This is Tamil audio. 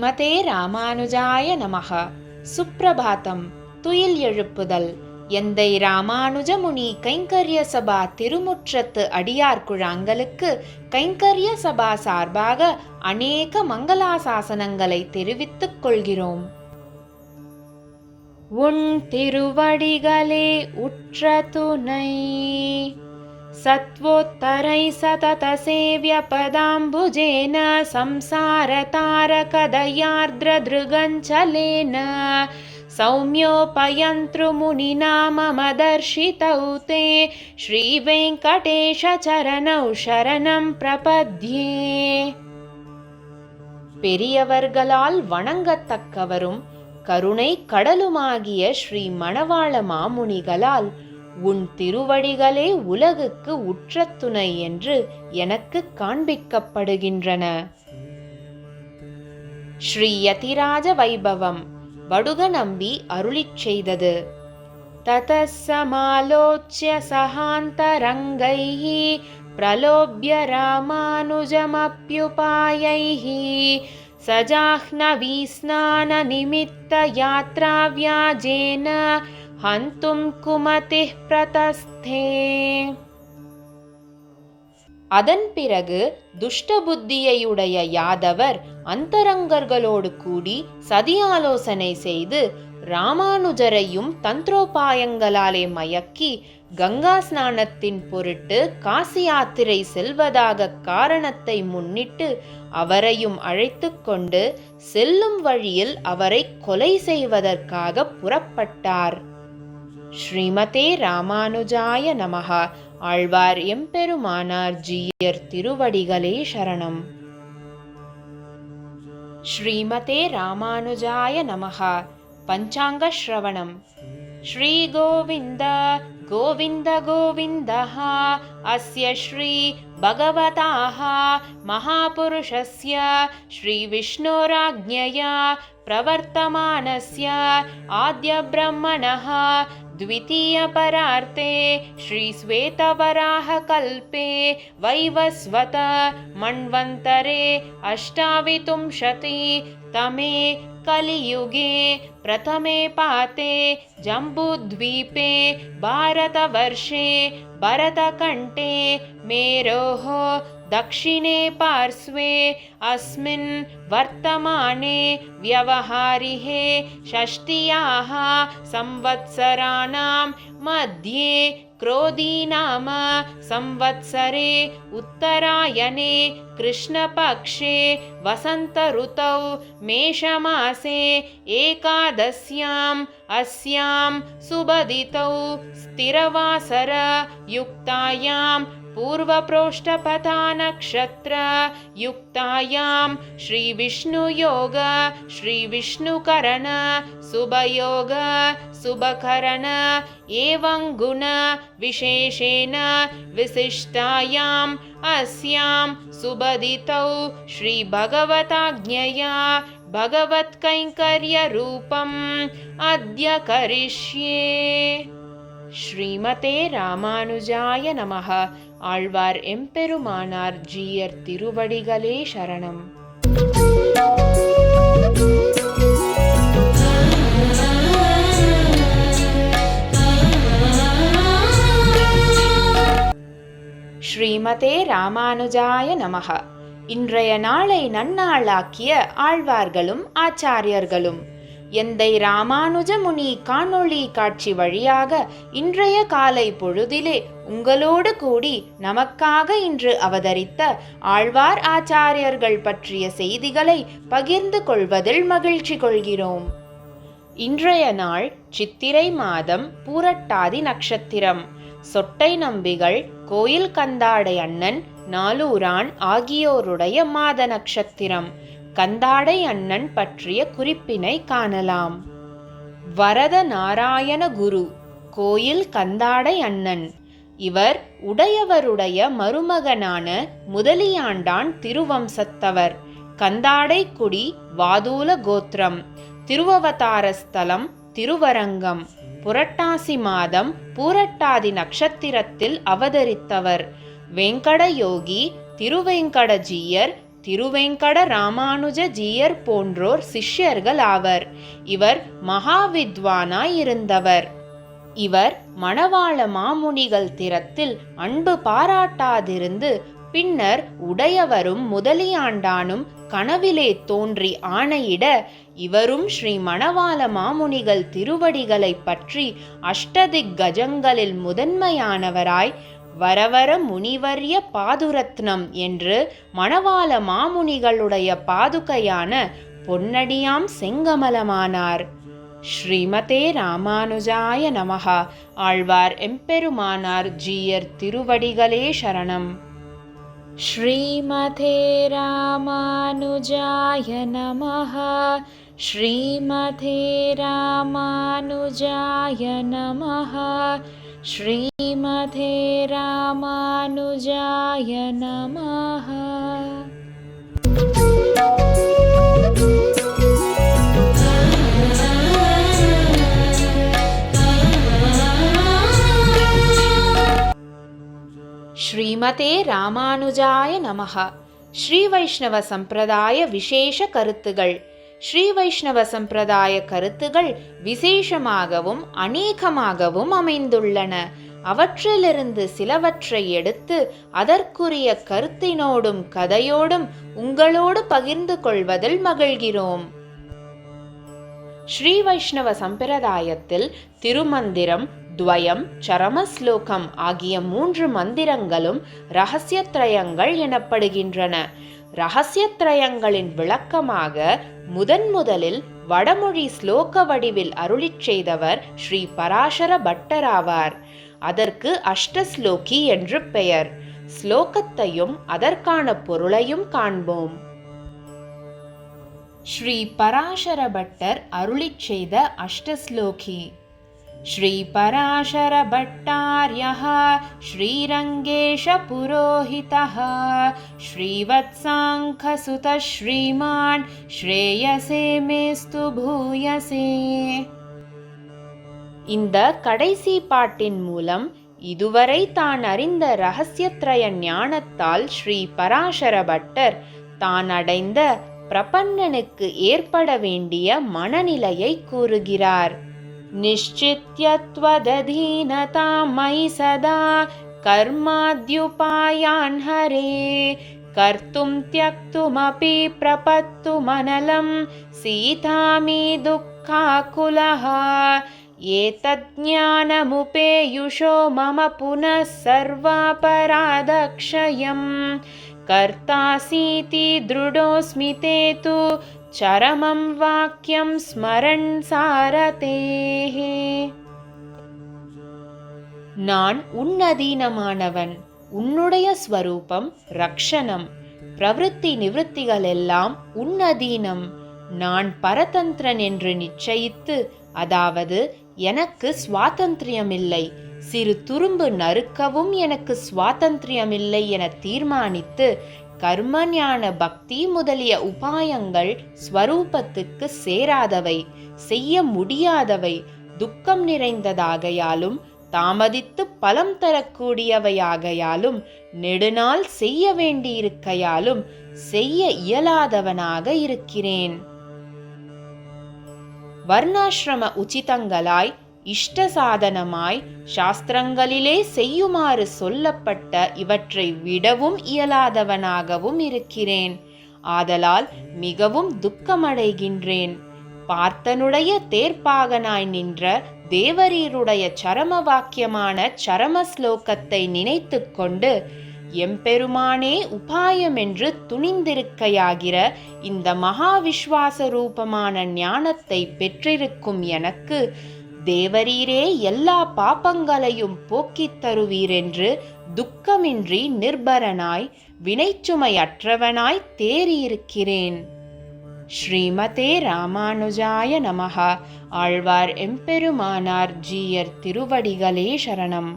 ஸ்ரீமதே ராமானுஜாய நமக. சுப்பிரபாதம் துயில் எழுப்புதல். எந்தை ராமானுஜமுனி கைங்கரிய சபா திருமுற்றத்து அடியார் குழாங்களுக்கு கைங்கரிய சபா சார்பாக அநேக மங்களாசாசனங்களை தெரிவித்துக் கொள்கிறோம். உன் திருவடிகளே உற்ற துணை. सत्वोत्तरै सततसेव्यपदाम्बुजेन संसारतारकदयार्द्रदृगञ्चलेन सौम्योपयन्तृमुनिना मम दर्शितौ ते श्रीवेङ्कटेशचरणौ शरणं प्रपद्ये பெரியவர்களால் வணங்கத்தக்கவரும் கருணை கடலுமாகிய ஸ்ரீ மணவாள மாமுனிகளால் உன் திருவடிகளே உலகுக்கு உற்ற துணை என்று எனக்கு காண்பிக்கப்படுகின்றன ஸ்ரீ யதிராஜ வைபவம் வடுக நம்பி அருளிச் செய்தது ततः समालोच्य सहान्तरङ्गैः प्रलोभ्य रामानुजमप्युपायैः सजाह्नवीस्नाननिमित्तयात्राव्याजेन हन्तुं कुमतिः प्रतस्थे அதன் பிறகு துஷ்ட புத்தியையுடைய யாதவர் அந்தரங்கர்களோடு கூடி சதி ஆலோசனை செய்து ராமானுஜரையும் தந்திரோபாயங்களாலே மயக்கி கங்கா ஸ்நானத்தின் பொருட்டு காசி யாத்திரை செல்வதாக காரணத்தை முன்னிட்டு அவரையும் அழைத்து கொண்டு செல்லும் வழியில் அவரை கொலை செய்வதற்காக புறப்பட்டார் ஸ்ரீமதே ராமானுஜாய நமகா ஆழ்வார் எம்பெருமானார் ஜீயர் திருவடிகளே சரணம் ஸ்ரீமதே ராமானுஜாய நமகா பஞ்சாங்க ஸ்ரவணம் ஸ்ரீ கோவிந்த கோவிந்த கோவிந்தः अस्य श्री भगवताः महापुरुषस्य श्रीविष्णोराज्ञया प्रवर्तमानस्य आद्यब्रह्मणः द्वितीयपरार्ते श्रीश्वेतवराहकल्पे वैवस्वत मन्वन्तरे अष्टाविंशति तमे कलियुगे प्रथमे पाते जम्बूद्वीपे भारतवर्षे भरतकण्ठे मेरोः दक्षिणे पार्श्वे अस्मिन् वर्तमाने व्यवहारिहे षष्ट्याः संवत्सराणां मध्ये क्रोधीनाम संवत्सरे उत्तरायणे कृष्णपक्षे वसन्तऋतौ मेषमासे एकादश्याम् अस्यां सुबदितौ स्थिरवासरयुक्तायां पूर्वप्रोष्ठपथानक्षत्रयुक्तायां श्रीविष्णुयोग श्रीविष्णुकरण शुभयोग शुभकरण एवं गुणविशेषेण विशिष्टायाम् अस्यां सुबदितौ श्रीभगवताज्ञया भगवत्कैङ्कर्यरूपम् अद्य करिष्ये। ശ്രീമതേ രാമാനുജായ നമ ആൾവാർ എംപെരുമാനാർ ജിയർ തിരുവടികളേ ശരണം ശ്രീമതേ രാമാനുജായ നമഃ இன்றைய நாளை நன்னாளாக்கிய ஆழ்வார்களும் ஆச்சாரியர்களும். எந்தை ராமானுஜ முனி காணொளி காட்சி வழியாக இன்றைய காலை பொழுதிலே உங்களோடு கூடி நமக்காக இன்று அவதரித்த ஆழ்வார் ஆச்சாரியர்கள் பற்றிய செய்திகளை பகிர்ந்து கொள்வதில் மகிழ்ச்சி கொள்கிறோம். இன்றைய நாள் சித்திரை மாதம் பூரட்டாதி நட்சத்திரம். சொட்டை நம்பிகள் கோயில் கந்தாடை அண்ணன் நாலூரான் ஆகியோருடைய மாத நட்சத்திரம். கந்தாடை அண்ணன் பற்றிய குறிப்பினை காணலாம். வரத நாராயண குரு கோயில் கந்தாடை அண்ணன். இவர் உடையவருடைய மருமகனான முதலியாண்டான் திருவம்சத்தவர். கந்தாடை குடி வாதூல கோத்திரம். திருவவதார ஸ்தலம் திருவரங்கம். புரட்டாசி மாதம் பூரட்டாதி நட்சத்திரத்தில் அவதரித்தவர். வெங்கடயோகி திருவெங்கடஜீயர் திருவேங்கட ராமானுஜ ஜீயர் போன்றோர் சிஷ்யர்கள் ஆவர். இவர் மகாவித்வானாய் இருந்தவர் இவர் மணவாள மாமுனிகள் திறத்தில் அன்பு பாராட்டாதிருந்து பின்னர் உடையவரும் முதலியாண்டானும் கனவிலே தோன்றி ஆணையிட இவரும் ஸ்ரீ மணவாள மாமுனிகள் திருவடிகளை பற்றி அஷ்டதிக் கஜங்களில் முதன்மையானவராய் வரவர முனிவர்ய பாதுரத்னம் என்று மணவாள மாமுனிகளுடைய பாதுகையான பொன்னடியாம் செங்கமலமானார் ஸ்ரீமதே ராமானுஜாய நமகா ஆழ்வார் எம்பெருமானார் ஜீயர் திருவடிகளே சரணம் श्रीमते रामानुजाय नमः श्रीमते रामानुजाय नमः श्रीमते रामानुजाय नमः ஸ்ரீமதே ராமானுஜாய நமஹ ஸ்ரீ வைஷ்ணவ சம்பிரதாய விசேஷ கருத்துகள் ஸ்ரீ வைஷ்ணவ சம்பிரதாய கருத்துகள் விசேஷமாகவும் அநேகமாகவும் அமைந்துள்ளன. அவற்றிலிருந்து சிலவற்றை எடுத்து அதற்குரிய கருத்தினோடும் கதையோடும் உங்களோடு பகிர்ந்து கொள்வதில் மகிழ்கிறோம். ஸ்ரீ வைஷ்ணவ சம்பிரதாயத்தில் திருமந்திரம் துவயம் சரமஸ்லோகம் ஆகிய மூன்று மந்திரங்களும் ரகசியத்ரயங்கள் எனப்படுகின்றன. ரகசியத்ரயங்களின் விளக்கமாக முதன் முதலில் வடமொழி ஸ்லோக வடிவில் அருளிச் செய்தவர் ஸ்ரீ பராசர பட்டராவார். அதற்கு அஷ்டஸ்லோகி என்று பெயர். ஸ்லோகத்தையும் அதற்கான பொருளையும் காண்போம். ஸ்ரீ பராசர பட்டர் அருளிச் செய்த அஷ்டஸ்லோகி. श्रीपराशरभट्टार्यः श्रीरङ्गेशपुरोहितः श्रीवत्साङ्खसुतः श्रीमान् श्रेयसे मेस्तु भूयसे இந்த கடைசி பாட்டின் மூலம் இதுவரை தான் அறிந்த ரகசியத்ரய ஞானத்தால் ஸ்ரீ பராசர பட்டர் தான் அடைந்த பிரபன்னனுக்கு ஏற்பட வேண்டிய மனநிலையை கூறுகிறார் निश्चित्य त्वदधीनतां मयि सदा कर्माद्युपायान् हरे। कर्तुं त्यक्तुमपि प्रपत्तुमनलं सीतामि दुःखाकुलः। एतज्ज्ञानमुपेयुषो मम पुनः सर्वापराधक्षयं कर्तासीति दृढोऽस्मि ते तु चरमं वाक्यं स्मरन् सारतेः। நான் உன்னதீனமானவன் உன்னுடைய ஸ்வரூபம் ரக்ஷணம் பிரவருத்தி நிவృత్తిகள் எல்லாம் உன்னதீனம் நான் பரதந்திரன் என்று நிச்சயித்து அதாவது எனக்கு சுவாதந்திரியமில்லை சிறு துரும்பு நறுக்கவும் எனக்கு சுவாதந்திரியமில்லை என தீர்மானித்து கர்மஞான பக்தி முதலிய உபாயங்கள் ஸ்வரூபத்துக்கு சேராதவை செய்ய முடியாதவை துக்கம் நிறைந்ததாகையாலும் தாமதித்து பலம் தரக்கூடியவையாகையாலும் நெடுநாள் செய்ய வேண்டியிருக்கையாலும் செய்ய இயலாதவனாக இருக்கிறேன். வர்ணாசிரம உச்சிதங்களாய் இஷ்ட சாதனமாய் சாஸ்திரங்களிலே செய்யுமாறு சொல்லப்பட்ட இவற்றை விடவும் இயலாதவனாகவும் இருக்கிறேன். ஆதலால் மிகவும் துக்கமடைகின்றேன். பார்த்தனுடைய தேர்ப்பாகனாய் நின்ற தேவரீருடைய சரம வாக்கியமான சரம ஸ்லோகத்தை நினைத்து கொண்டு எம்பெருமானே உபாயம் என்று துணிந்திருக்கையாகிற இந்த மகாவிஸ்வாச ரூபமான ஞானத்தை பெற்றிருக்கும் எனக்கு தேவரீரே எல்லா பாப்பங்களையும் போக்கித் தருவீரென்று துக்கமின்றி நிர்பரனாய் வினைச்சுமையற்றவனாய் தேறியிருக்கிறேன். ஸ்ரீமதே ராமானுஜாய நமகா ஆழ்வார் எம்பெருமானார் ஜீயர் திருவடிகளே சரணம்.